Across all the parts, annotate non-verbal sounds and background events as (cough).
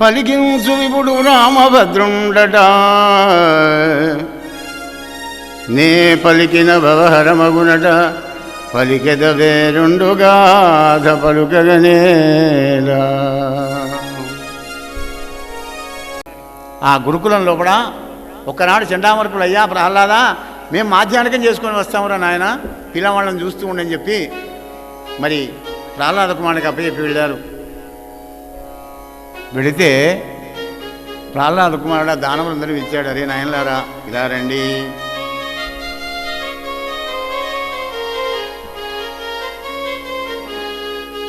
పలికించు విపుడు రామభద్రుండట. నే పలికిన భవహరమగునట పలికెద వేరుండుగాధ పలుకగనేలా ఆ గురుకులం లోపల ఒకనాడు చెండామరకులు అయ్యా ప్రహ్లాదా మేము మాధ్యానికం చేసుకొని వస్తామురా నాయన పిల్లవాళ్ళని చూస్తూ ఉండని చెప్పి మరి ప్రహ్లాద కుమారునికి అప్పచెప్పి వెళ్ళారు. వెళితే ప్రహ్లాద కుమారుడు ఆ దానవులందరూ ఇచ్చాడు అరే నాయనలారా ఇలా రండి.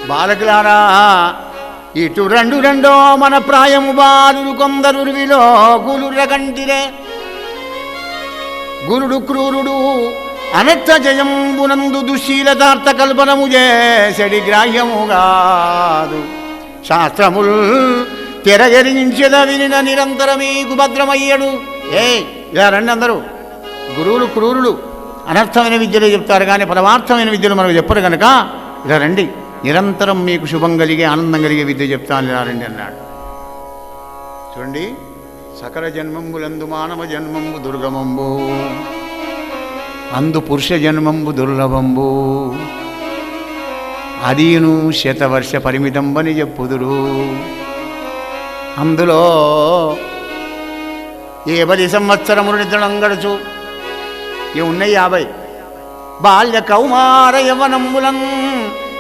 బాలకులారా ఇటు రెండు రెండో మన ప్రాయము బాలురు కొందరు విలో కంటిరే. గురుడు క్రూరుడు అనర్థ జయంబునందు దుశీలతార్థ కల్పనము చేసడి గ్రాహ్యముగాదు శాస్త్రముల్ తెరగరించద వినిన నిరంతరమీకు భద్రమయ్యడు ఏ ఇలా రండి అందరూ. గురువులు క్రూరులు అనర్థమైన విద్యలు చెప్తారు కానీ పరమార్థమైన విద్యలు మనకు చెప్పరు కనుక ఇలా రండి. నిరంతరం మీకు శుభం కలిగే ఆనందం కలిగే విద్య చెప్తాను ఇలా రండి అన్నాడు. చూడండి సకల జన్మంబులందు మానవ జన్మంబు దుర్గమంబు అందు పురుష జన్మంబు దుర్లభంబు అదీను శతవర్ష పరిమితంబని చెప్పుదురు. అందులో ఏ పది సంవత్సరములు నిద్రం గడుచు ఏ ఉన్నాయి యాభై? బాల్య కౌమార యవనంబులం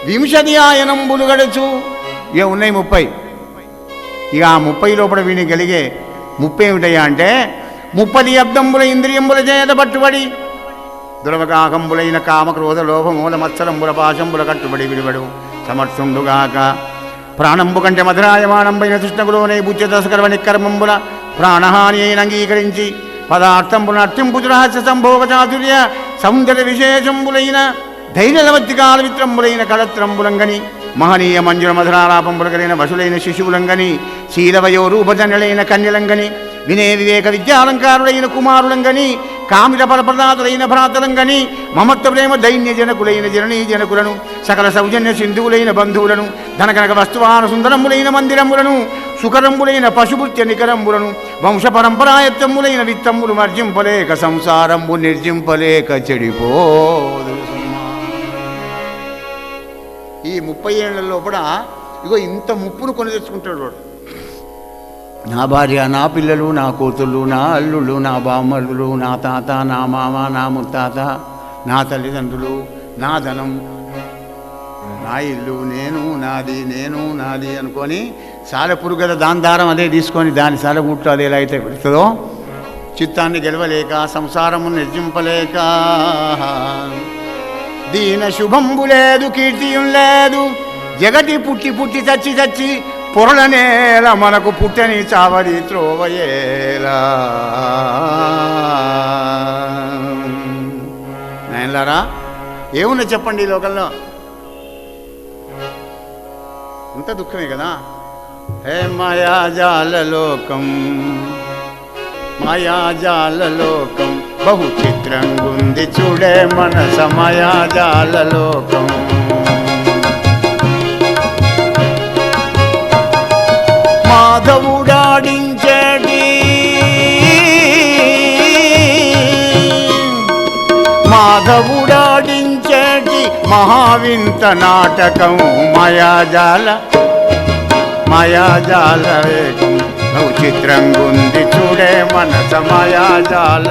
వింశతి ఆయనంబులు గడుచు ఏ ఉన్నాయి ముప్పై? ఇక ఆ ముప్పై లోపల వీని కలిగే ముప్పై ఏమిటయ్యా అంటే ముప్పది అబ్దంబుల ఇంద్రియంబుల చేత పట్టుబడి దురవగాహంబులైన కామక్రోధ లోభమూల మత్సరంబుల పాశంబుల కట్టుబడి విడివడు సమర్థుండుగాక. ప్రాణంబు కంటే మధురాయమాణంబైన తృష్ణకులోనే బుద్ధ దశకరవ నిక్కర్మంబుల ప్రాణహాని అయిన అంగీకరించి పదార్థంబుల అత్యంబు రహస్య సంభోగ చాతుర్య సౌందర్య విశేషంబులైన ధైర్యవత్తికాల విత్రంబులైన కళత్రంబులంగని మహనీయ మంజుల మధురాలాపంబులు కలిగిన వసులైన శిశువులంగని శీలవయో రూపజనులైన కన్యలంగని వినయ వివేక విద్యాలంకారులైన కుమారులంగని కామిత భ్రాతలం గని మమత్వ ప్రేమ దైన్య జనకులైన జననీ జనకులను సకల సౌజన్య సింధువులైన బంధువులను ధనకనక వస్తువాన సుందరములైన మందిరములను సుకరంబులైన పశుపుత్య నికరంబులను వంశ పరంపరాయత్వములైన విత్తమ్ములు మర్జింపలేక సంసారంబు నిర్జింపలేక చెడిపోదు ఈ ముప్పై ఏళ్ళలో లోపల ఇగో ఇంత ముప్పును కొని తెచ్చుకుంటాడు వాడు. నా భార్య నా పిల్లలు నా కూతుళ్ళు నా అల్లుళ్ళు నా బామ్మలు నా తాత నా మామ నా ముత్తాత నా తల్లిదండ్రులు నా ధనం నా ఇల్లు నేను నాది నేను నాది అనుకొని సాలెపురు కదా దాని దారం అదే తీసుకొని దాని సాలెగుట్టు అది ఎలా అయితే పెడుతుందో చిత్తాన్ని గెలవలేక సంసారము నిర్జింపలేక దీన శుభంబు లేదు కీర్తియం లేదు జగతి పుట్టి పుట్టి చచ్చి చచ్చి పొరలనేల మనకు పుట్టని చావడి త్రోవయేలా నాయనలారా ఏమున్నా చెప్పండి ఈ లోకంలో? ఇంత దుఃఖమే కదా? హే మాయాజాల లోకం మాయాజాల లోకం బహు చిత్రంగుంది చూడే మనస మాయాజాల లోకం. మాధవుడాడించేటి మహావింత నాటకం మాయాజాల మాయాజాల వేగం. చిత్రంగుంది చూడే మనస మాయాజాల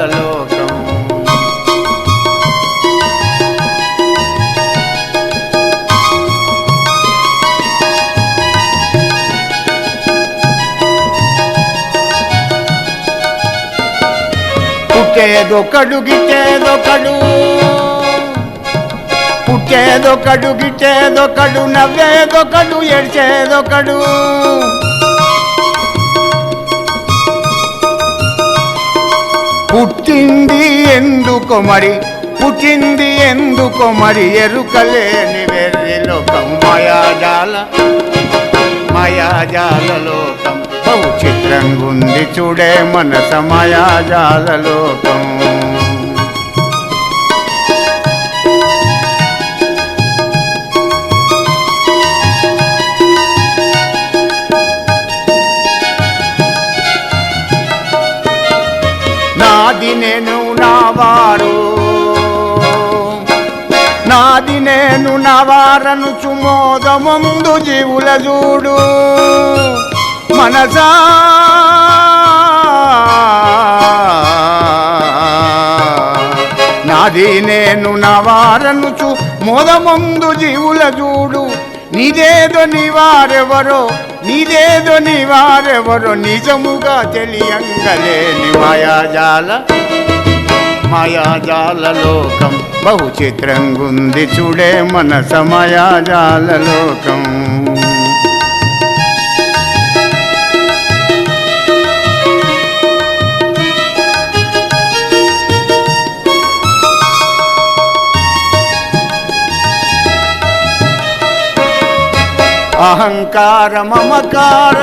పుట్టేదొకడు గిట్టేదొకడు పుట్టేదొకడు గిట్టేదొకడు నవ్వేదొకడు ఎడ్చేదొకడు పుట్టింది ఎందుకో మరి పుట్టింది ఎందుకో మరి ఎరుకలేని వెర్రి లోకం మాయాజాల మాయాజాల లోకం. బహు చిత్రంగుంది చూడే మన సమయాజాల లోకం నాది నేను నావారు నాది నేను నవారను చుమోద ముందు జీవుల చూడు. మనసా. నాది నేను నవారనుచు మోదముందు జీవుల చూడు. నీదేదో నీవారెవరో నీదేదో నీవారెవరో నిజముగా తెలియంగలేని మాయాజాల. మాయాజాల లోకం బహు చిత్రంగుంది చూడే మనస సమయాజాల లోకం. అహంకార మమకార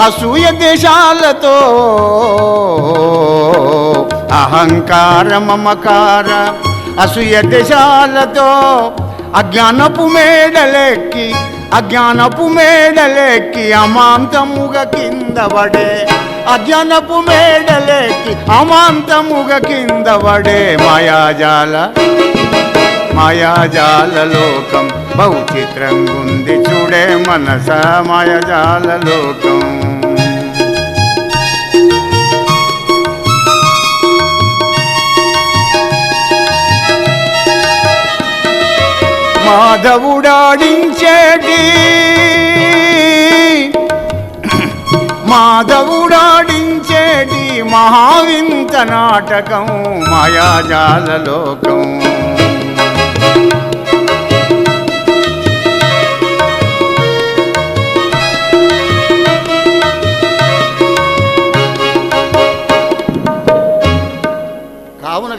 అసూయ దేశాలతో అహంకార మమకార అసూయ దేశాలతో అజ్ఞానపు మేడలెక్కి అజ్ఞానపు మేడలెక్కి అమాంతముగ కింద పడే. అజ్ఞానపు మేడలెక్కి అమాంతముగ కింద పడే మాయాజాల మాయాజాల లోకం బహు చిత్రంగుంది చూడే మనస మాయాజాల లోకం. మాధవుడాడించేటి. మాధవుడాడించేటి మహావింత నాటకం మాయాజాల లోకం.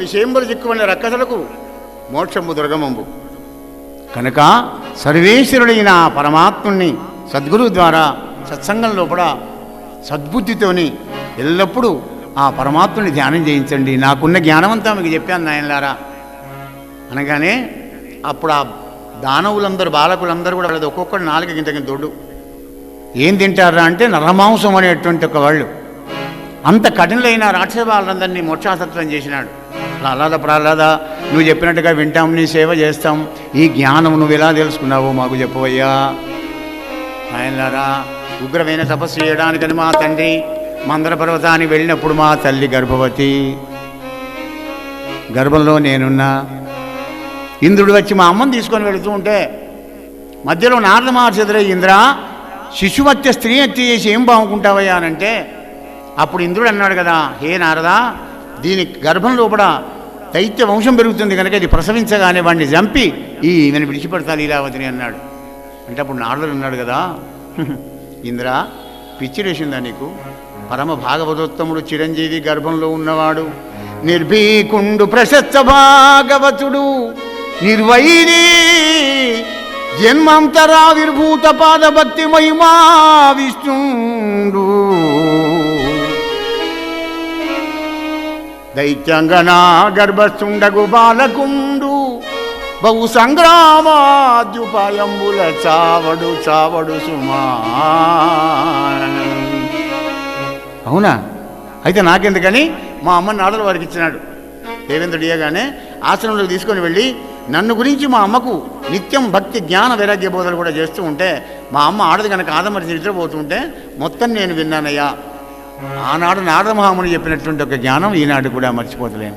విషయంబులు చిక్కువన్న రక్కసలకు మోక్షంబు దుర్గమంబు. కనుక సర్వేశ్వరుడైన ఆ పరమాత్ముణ్ణి సద్గురువు ద్వారా సత్సంగం లోపల సద్బుద్ధితోని ఎల్లప్పుడూ ఆ పరమాత్ముని ధ్యానం చేయించండి. నాకున్న జ్ఞానమంతా మీకు చెప్పాను నాయనలారా. అనగానే అప్పుడు ఆ దానవులందరూ బాలకులందరూ కూడా వాళ్ళది ఒక్కొక్కడు నాలుగు గింత గింత దొడ్డు. ఏం తింటారా అంటే నరమాంసం అనేటువంటి ఒక వాళ్ళు. అంత కఠినలైన రాక్షస వాళ్ళందరినీ మోక్షాసత్వం చేసినాడు. ప్రహ్లాద ప్రహ్లాద నువ్వు చెప్పినట్టుగా వింటాం నీ సేవ చేస్తాం. ఈ జ్ఞానం నువ్వు ఎలా తెలుసుకున్నావో మాకు చెప్పవయ్యా. ఆయనలారా ఉగ్రమైన తపస్సు చేయడానికని మా తండ్రి మందర పర్వతానికి వెళ్ళినప్పుడు మా తల్లి గర్భవతి. గర్భంలో నేనున్నా. ఇంద్రుడు వచ్చి మా అమ్మని తీసుకొని వెళుతూ ఉంటే మధ్యలో నారద మహర్షి ఎదురై ఇంద్ర శిశువత్య స్త్రీ హత్య చేసి ఏం బాగుంటావయ్యా? అనంటే అప్పుడు ఇంద్రుడు అన్నాడు కదా హే నారదా దీని గర్భం లోపల దైత్య వంశం పెరుగుతుంది కనుక ఇది ప్రసవించగానే వాడిని చంపి ఈ ఈమెను విడిచిపెడతాను లీలావతిని అన్నాడు. అంటే అప్పుడు నారదుడు అన్నాడు కదా ఇంద్ర పిచ్చిరేసిందా నీకు? పరమ భాగవతోత్తముడు చిరంజీవి గర్భంలో ఉన్నవాడు నిర్భీకుండు ప్రశస్త భాగవతుడు నిర్వైరి జన్మంతరావిర్భూత పాదభక్తి మహిమా విష్ణుడు. దైత్యంగనా గర్భస్థుండగు బాలకుండు. బహు సంగ్రామాద్యుపాయంబుల చావడు చావడు సుమా. అవునా? అయితే నాకెందుకని మా అమ్మ నాడలు వారికి ఇచ్చినాడు. దేవేంద్రుడు ఇయ్యగానే ఆశ్రమంలోకి తీసుకొని వెళ్ళి నన్ను గురించి మా అమ్మకు నిత్యం భక్తి జ్ఞాన వైరాగ్య బోధలు కూడా చేస్తూ ఉంటే మా అమ్మ ఆడది కనుక ఆదమరి నిద్రపోతుంటే మొత్తం నేను విన్నానయ్యా. ఆనాడు నారద మహాముని చెప్పినటువంటి ఒక జ్ఞానం ఈనాడు కూడా మర్చిపోతలేము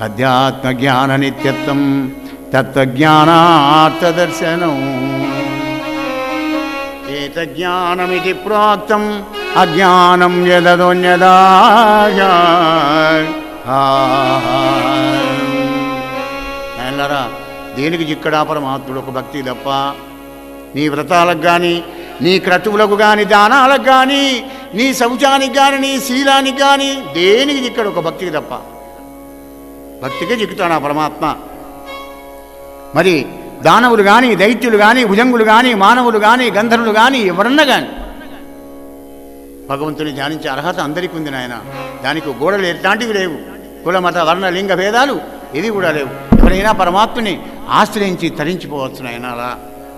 అధ్యాత్మ జ్ఞాన నిత్యత్వం తత్వజ్ఞానార్థదర్శనం. ఏత జ్ఞానమితి ప్రోక్తం అజ్ఞానం యదోన్యదాగా ఆయనలారా దేనికి చిక్కడా ఒక భక్తి తప్ప? నీ వ్రతాలకు కానీ నీ క్రతువులకు కానీ దానాలకు కానీ నీ శౌచానికి కానీ నీ శీలానికి కానీ దేనికి దిక్కడు ఒక భక్తికి తప్ప? భక్తికే చిక్కుతాడు ఆ పరమాత్మ. మరి దానవులు కానీ దైత్యులు కానీ భుజంగులు కానీ మానవులు కానీ గంధర్వులు కానీ ఎవరన్నా కానీ భగవంతుని ధ్యానించే అర్హత అందరికీ ఉంది నాయన. దానికి గోడలు ఎట్లాంటివి లేవు. కుల మత వర్ణ లింగ భేదాలు ఇది కూడా లేవు. ఎవరైనా పరమాత్మని ఆశ్రయించి తరించిపోవచ్చు నాయన అలా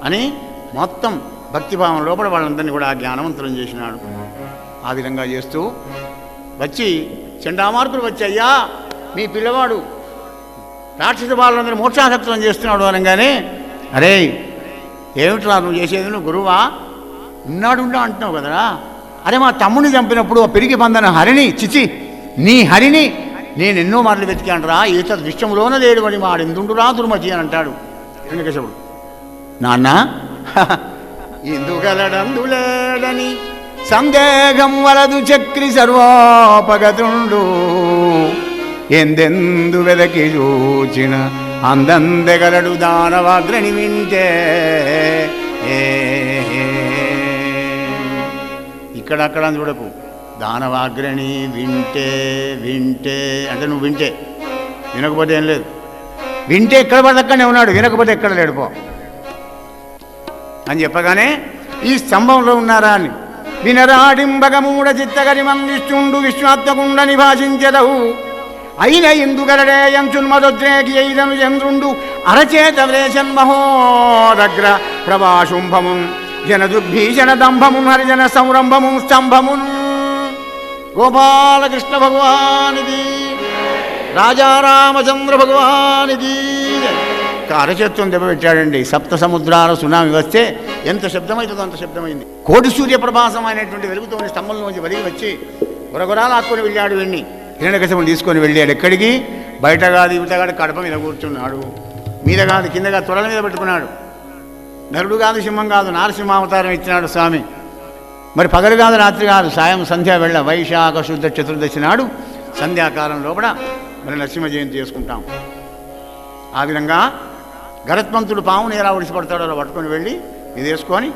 అని మొత్తం భక్తిభావం లోపల వాళ్ళందరినీ కూడా జ్ఞానవంతులను చేసినాడు. ఆ విధంగా చేస్తూ వచ్చి చండామార్కులు వచ్చాయ్యా మీ పిల్లవాడు రాక్షస బాలందరూ మోక్షాసక్తులను చేస్తున్నాడు అనగానే అరే ఏమిట్రా నువ్వు చేసేది? నువ్వు గురువా? ఉన్నాడుండా అంటున్నావు కదరా? అరే మా తమ్ముడిని చంపినప్పుడు ఆ పెరిగి పందన హరిని చిచి నీ హరిని నేను ఎన్నో మార్లు వెతికాను రా ఈత విశ్వంలోన లేడు అని మాడెందుండురా దుర్మతి అని అంటాడు హిరణ్యకశపుడు నాన్న (laughs) ఎందుకలడందులేడని సందేహం వలదు చక్రి సర్వోపగతుండు. ఎందెందు వెదకి చూచిన అందందెగలడు దానవాగ్రని వింటే. ఇక్కడక్కడ అని చూడకు. దానవాగ్రని వింటే వింటే. అంటే నువ్వు వింటే. వినకపోతే ఏం లేదు. వింటే ఎక్కడ పడితే అక్కడనే ఉన్నాడు. వినకపోతే ఎక్కడ లేడు పో. అని చెప్పగానే ఈ స్తంభంలో ఉన్నారా? అని. వినరాడింబగమూడ చిత్తగరి మందిష్టుండు విశ్వాత్మకుండ నిభాషించెదవు అయిన ఇందుగలడే యంచున్మదోద్రేకి అయిదను చంద్రుండు అరచేత వ్రేషన్ మహోదగ్ర ప్రభాశుంభమున్ జనదుర్భీషణ దంభమున్ హరిజన సంరంభమున్ స్తంభమున్. గోపాలకృష్ణ భగవానిది రాజారామచంద్ర భగవానిది అరచేత్వం దెబ్బపెట్టాడండి సప్త సముద్రాల సునామి వస్తే ఎంత శబ్దమవుతుందో అంత శబ్దమైంది. కోటి సూర్య ప్రభాసం అనేటువంటి వెలుగుతోని స్తంభంలోంచి వెలిగి వచ్చి గురగురాలు ఆక్కుని వెళ్ళాడు వెళ్ళి హిరణ్యకశముని తీసుకొని వెళ్ళాడు ఎక్కడికి? బయట కాదు ఇవత కాదు కడప మీద కూర్చున్నాడు. మీద కాదు కింద కాదు తొడల మీద పెట్టుకున్నాడు. నరుడు కాదు సింహం కాదు నారసింహావతారం ఇచ్చినాడు స్వామి. మరి పగలు కాదు రాత్రి కాదు సాయం సంధ్యా వెళ్ళ వైశాఖ శుద్ధ చతుర్దశి నాడు సంధ్యాకాలం లోపల మరి నరసింహ జయంతి చేసుకుంటాం. ఆ విధంగా గరత్మంతుడు పాముని ఎలా ఒడిసిపడతాడో అలా పట్టుకొని వెళ్ళి ఇది వేసుకొని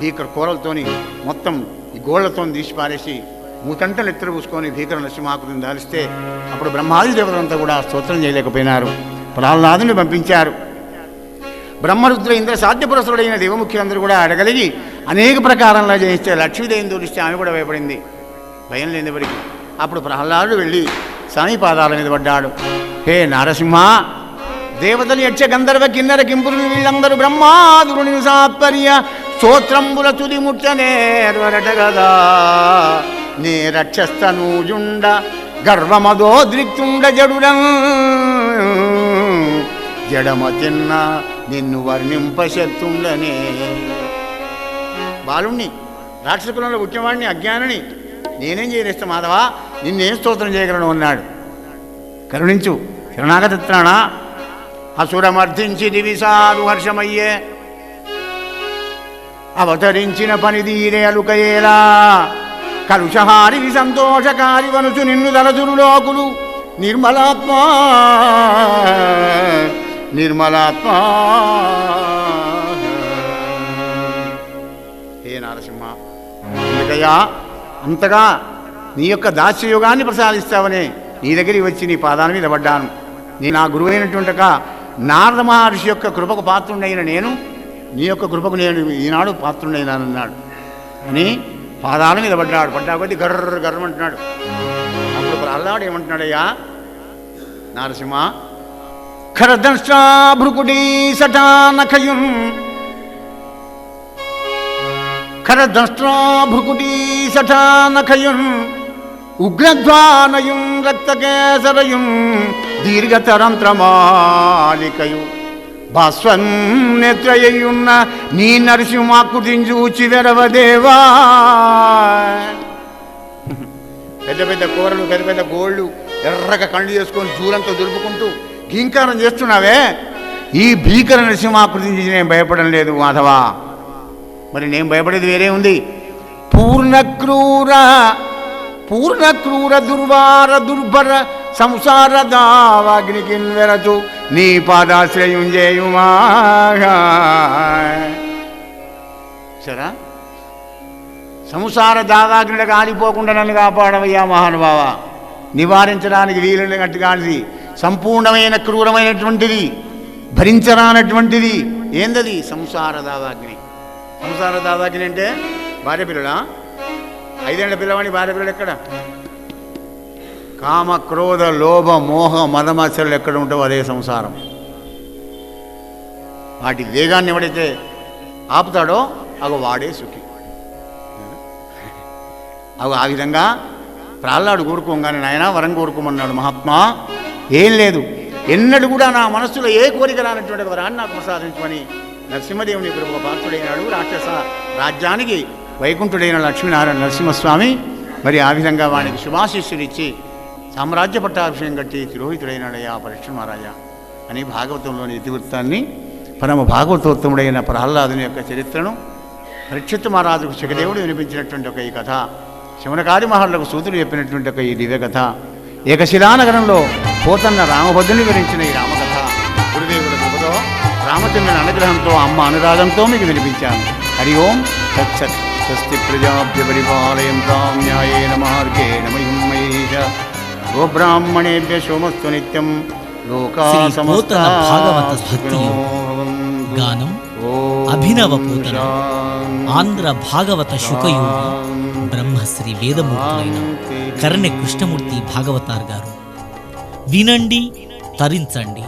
భీకర కూరలతోని మొత్తం ఈ గోళ్ళతో తీసి పారేసి మూతంటలు ఎత్తర పూసుకొని భీకర నరసింహాకృతిని దాలిస్తే అప్పుడు బ్రహ్మాది దేవతలంతా కూడా స్తోత్రం చేయలేకపోయినారు. ప్రహ్లాదుని పంపించారు. బ్రహ్మరుద్ర ఇంద్ర సాధ్యపురసుడైన దేవముఖ్యులందరూ కూడా అడగలిగి అనేక ప్రకారంలో జయిస్తే లక్ష్మీదేవిని దూరిస్తే ఆమె కూడా భయపడింది. భయం లేనివరికి అప్పుడు ప్రహ్లాదుడు వెళ్ళి స్వామి పాదాల మీద పడ్డాడు. హే నారసింహ దేవతలు యక్ష గంధర్వ కిన్నర కింపురులు వీళ్ళందరూ బ్రహ్మాదురుని సాపర్య స్తోత్రంబుల తుది నేర్వరట గదా. నే రక్షస్తనూజుండ గర్వమదోద్రిక్తుండ జడుడ జడమ తిన్న నిన్ను వర్ణింపశక్తుండనే బాలుణ్ణి రాక్షసకులంలో పుట్టినవాడిని అజ్ఞానిని నేనేం చేయలేస్తా మాధవా? నిన్నేం స్తోత్రం చేయగలను అన్నాడు. కరుణించు శరణాగతిత్రాణ అసురమర్థించి దివిసారు హర్షమయ్యే. అవతరించిన పని తీరే అలుకయేలా. కలుషహారి సంతోషకారి వనుచు నిన్ను దలదురు లోకులు. నిర్మలాత్మా నిర్మలాత్మా. హే నరసింహ అందుకయ్యా అంతగా నీ యొక్క దాస్యయుగాన్ని ప్రసాదిస్తావనే. నీ దగ్గరికి వచ్చి నీ పాదాల మీద పడ్డాను. నీ నా గురువైనటువంటి నారద మహర్షి యొక్క కృపకు పాత్రుండైన నేను నీ యొక్క కృపకు నేను ఈనాడు పాత్రుడైనానన్నాడు. అని పాదాల మీద పడ్డాడు. పడ్డా కొద్ది గర్ర గర్రమంటున్నాడు అప్పుడు ప్రహ్లాడు ఏమంటున్నాడయ్యా? నరసింహ ఖరదృష్టా భృకుటీ సటానఖయున్ ఖరదృష్టా ఉగ్రధ్వానయం సటానఖయున్ ఉగ్రధ్వానయున్ రక్తకేసరయున్ దీర్ఘతరంత్రమాలికయు. భాస్వన్ నేత్రయ్యున్న నీ నరసింహాకృతిని వెరవదేవా పెద్ద పెద్ద కూరలు పెద్ద పెద్ద గోళ్ళు ఎర్రగా కళ్ళు చేసుకొని చూరంతా దులుపుకుంటూ ఘీంకారం చేస్తున్నావే. ఈ భీకర నరసింహాకృతి నుంచి నేను భయపడడం లేదు మాధవా. మరి నేను భయపడేది వేరే ఉంది. పూర్ణక్రూర పూర్ణ క్రూర దుర్వార దుర్భర సంసార దావాగ్నికిరచు నీ పాదాశ్రయం చేయుమా సరా సంసార దావాగ్నిడ కాలిపోకుండా నన్ను కాపాడవయ్యా మహానుభావ. నివారించడానికి వీలుని గట్టి కానిది సంపూర్ణమైన క్రూరమైనటువంటిది భరించరానటువంటిది ఏందది? సంసార దావాగ్ని సంసార దావాగ్ని అంటే భార్య పిల్లడా? ఐదేళ్ళ పిల్లవాడి భార్య పిల్లలు ఎక్కడ? కామ క్రోధ లోభ మోహ మదమత్సరులు ఎక్కడ ఉంటావో అదే సంసారం. వాటి వేగాన్ని ఎవడైతే ఆపుతాడో అగ వాడే సుఖి. అవి ఆ విధంగా ప్రాహ్లాడు కోరుకోగానే నాయన వరం కోరుకోమన్నాడు మహాత్మా ఏం లేదు. ఎన్నడు కూడా నా మనస్సులో ఏ కోరిక రానటువంటి వరాన్ని నాకు ప్రసాదించమని నరసింహదేవుని కృప పాత్రుడైనాడు రాక్షస రాజ్యానికి వైకుంఠుడైన లక్ష్మీనారాయణ నరసింహస్వామి మరి ఆ విధంగా వానికి శుభాశిష్యులు ఇచ్చి సామ్రాజ్య పట్టాభిషేకం కట్టి తిరోహితుడైనాడయ్యా పరీక్ష మహారాజా అని భాగవతంలోని ఇతివృత్తాన్ని పరమ భాగవతోత్తముడైన ప్రహ్లాదుని యొక్క చరిత్రను పరీక్షిత్ మహారాజుకు శిఖదేవుడు వినిపించినటువంటి ఒక ఈ కథ శివనకారి మహర్లకు సూతులు చెప్పినటువంటి ఒక ఈ దివ్య కథ ఏకశిలానగరంలో పోతన్న రామభద్రుని వివరించిన ఈ రామకథ. గురుదేవుల కృపతో రామచంద్రుని అనుగ్రహంతో అమ్మ అనురాగంతో మీకు వినిపించాను. హరి ఓం సత్సత్ స్వస్తి ప్రజాభ్య పరిపాలయంతాం న్యాయేన మార్గేణ మహిమహేష గోబ్రాహ్మణేభ్య సోమస్తు నిత్యం లోకా శ్రీ సమస్తా పోతన భాగవత భక్తి సుఖినో భవంతు. గానం ఓం అభినవ పోతన శాంతి. ఆంధ్ర భాగవత శుకయోగి బ్రహ్మశ్రీ వేదమూర్తులైన కరణె కృష్ణమూర్తి భాగవతార్ గారు వినండి తరించండి